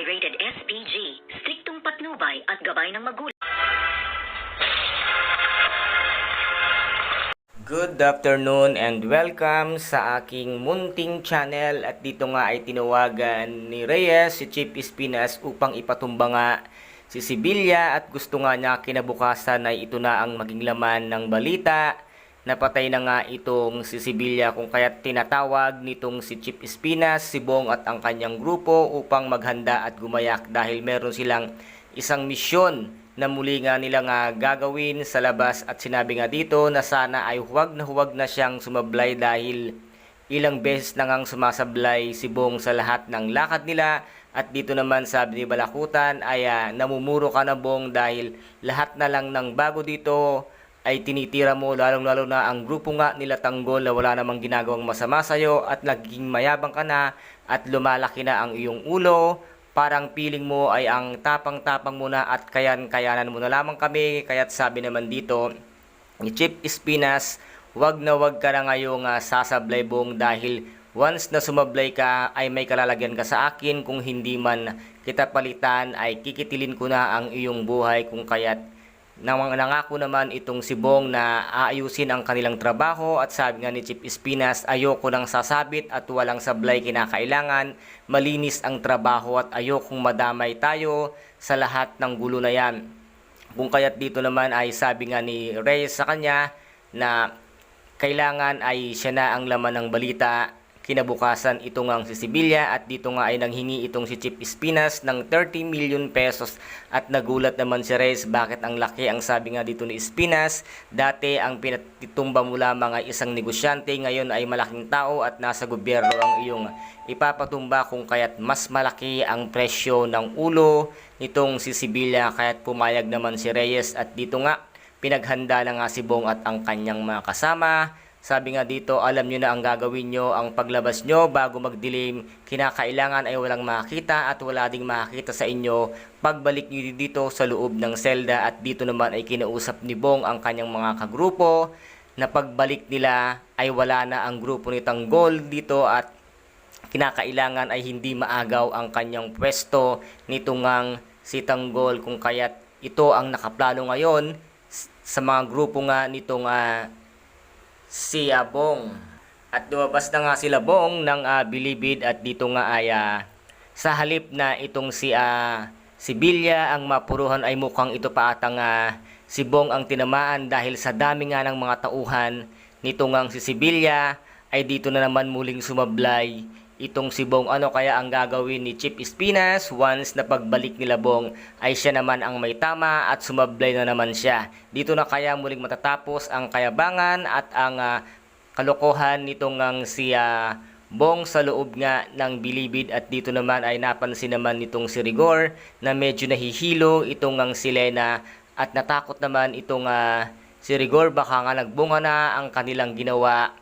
ay rated SPG, striktong patnubay at gabay ng magulang. Good afternoon and welcome sa aking munting channel at dito nga ay tinawagan ni Reyes si Chief Espinas upang ipatumba nga si Sibilya at gusto nga niya kinabukasan ay ito na ang maging laman ng balita. Napatay na nga itong si Sibilya kung kaya tinatawag nitong si Chief Espinas, si Bong at ang kanyang grupo upang maghanda at gumayak dahil meron silang isang misyon na muli nga nila nga gagawin sa labas. At sinabi nga dito na sana ay huwag na huwag na siyang sumablay dahil ilang beses na ngang sumasablay si Bong sa lahat ng lakad nila. At dito naman sabi ni Balakutan ay ah, namumuro ka na Bong dahil lahat na lang ng bago dito ay tinitira mo lalong lalo na ang grupo nga nila Tanggol na wala namang ginagawang masama sa'yo at naging mayabang ka na at lumalaki na ang iyong ulo. Parang feeling mo ay ang tapang-tapang mo na at kayan-kayanan mo na lamang kami. Kaya't sabi naman dito ni Chip Espinas, wag na wag ka na ngayong ah, sasablay bong dahil once na sumablay ka ay may kalalagyan ka sa akin. Kung hindi man kita palitan ay kikitilin ko na ang iyong buhay. Kung kaya't nangako naman itong si Bong na aayusin ang kanilang trabaho at sabi nga ni Chief Espinas ayoko nang sasabit at walang sablay kinakailangan. Malinis ang trabaho at ayokong madamay tayo sa lahat ng gulo na yan. Kung kaya't dito naman ay sabi nga ni Reyes sa kanya na kailangan ay siya na ang laman ng balita kinabukasan ito nga ang si Sibilya at dito nga ay nanghingi itong si Chief Espinas ng 30 million pesos. At nagulat naman si Reyes bakit ang laki? Ang sabi nga dito ni Espinas dati ang pinatitumba mo lamang ay isang negosyante ngayon ay malaking tao at nasa gobyerno ang iyong ipapatumba kung kaya't mas malaki ang presyo ng ulo nitong si Sibilya. Kaya't pumayag naman si Reyes at dito nga pinaghanda na nga si Bong at ang kanyang mga kasama sabi nga dito, alam nyo na ang gagawin nyo, ang paglabas nyo bago magdilim, kinakailangan ay walang makita at wala ding makita sa inyo. Pagbalik nyo dito sa loob ng selda at dito naman ay kinausap ni Bong ang kanyang mga kagrupo na pagbalik nila ay wala na ang grupo ni Tanggol dito at kinakailangan ay hindi maagaw ang kanyang pwesto nito ngang si Tanggol kung kaya't ito ang nakaplano ngayon sa mga grupo nga nitong ah, si ah, Bong. At lumabas na nga sila Bong ng ah, bilibid at dito nga ay ah, sa halip na itong si ah, si ang mapuruhan ay mukhang ito pa atang ah, si Bong ang tinamaan dahil sa dami nga ng mga tauhan nito ngang si Sibilya ay dito na naman muling sumablay itong si Bong ano kaya ang gagawin ni Chip Espinas once na pagbalik nila Bong? Ay siya naman ang may tama at sumablay na naman siya. Dito na kaya muling matatapos ang kayabangan at ang ah, kalokohan nitong ang si ah, Bong sa loob nga ng bilibid. At dito naman ay napansin naman nitong si Rigor na medyo nahihilo itong ang si Lena. At natakot naman itong ah, si Rigor. Baka nga nagbunga na ang kanilang ginawa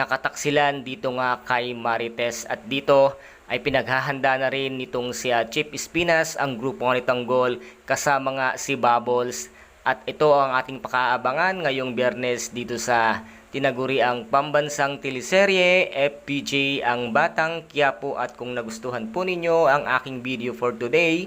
nakataksilan dito nga kay Marites. At dito ay pinaghahanda na rin nitong si ah, Chip Espinas ang grupo ni Tanggol kasama nga si Bubbles. At ito ang ating pakaabangan ngayong biyernes dito sa tinaguri ang pambansang teleserye FPJ ang Batang Quiapo at kung nagustuhan po ninyo ang aking video for today